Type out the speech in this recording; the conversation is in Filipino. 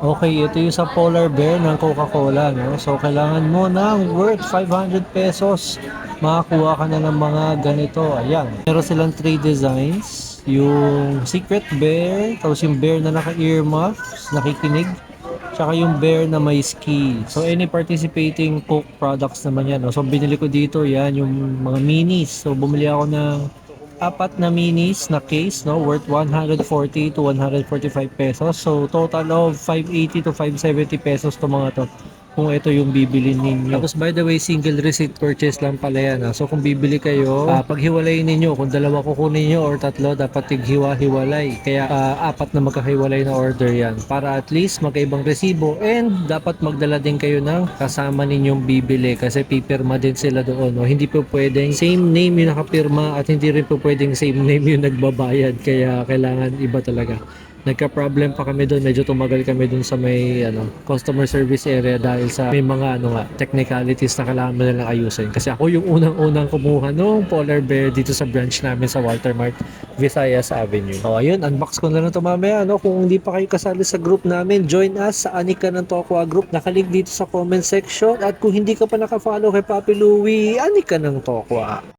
Okay, ito yung sa polar bear ng Coca-Cola, no? So, kailangan mo ng worth 500 pesos. Makakuha ka na ng mga ganito. Ayan. Meron silang three designs. Yung secret bear, tapos yung bear na naka-earmuffs, nakikinig. Tsaka yung bear na may ski. So, any participating Coke products naman yan. No? So, binili ko dito, yan, yung mga minis. So, bumili ako ng apat na minis na case no? Worth 140 to 145 pesos. So total of 580 to 570 pesos to mga to kung ito yung bibili ninyo. Tapos by the way, single receipt purchase lang pala yan. ah. So kung bibili kayo, ah, paghiwalay ninyo, kung dalawa kukunin nyo or tatlo, dapat tighiwa-hiwalay. Kaya ah, apat na magkakahiwalay na order yan. Para at least magkaibang resibo and dapat magdala din kayo ng kasama ninyong bibili kasi pipirma din sila doon. No? Hindi po pwedeng same name yung nakapirma at hindi rin po pwedeng same name yung nagbabayad. Kaya kailangan iba talaga nagka-problem pa kami doon, medyo tumagal kami doon sa may ano, customer service area dahil sa may mga ano nga, technicalities na kailangan mo nilang ayusin. Kasi ako yung unang-unang kumuha nung polar bear dito sa branch namin sa Walter Mart, Visayas Avenue. O ayun, unbox ko na lang ito mamaya. No? Kung hindi pa kayo kasali sa group namin, join us sa Anika ng Tokwa Group. Nakalink dito sa comment section. At kung hindi ka pa nakafollow kay Papi Louie, Anika ng Tokwa.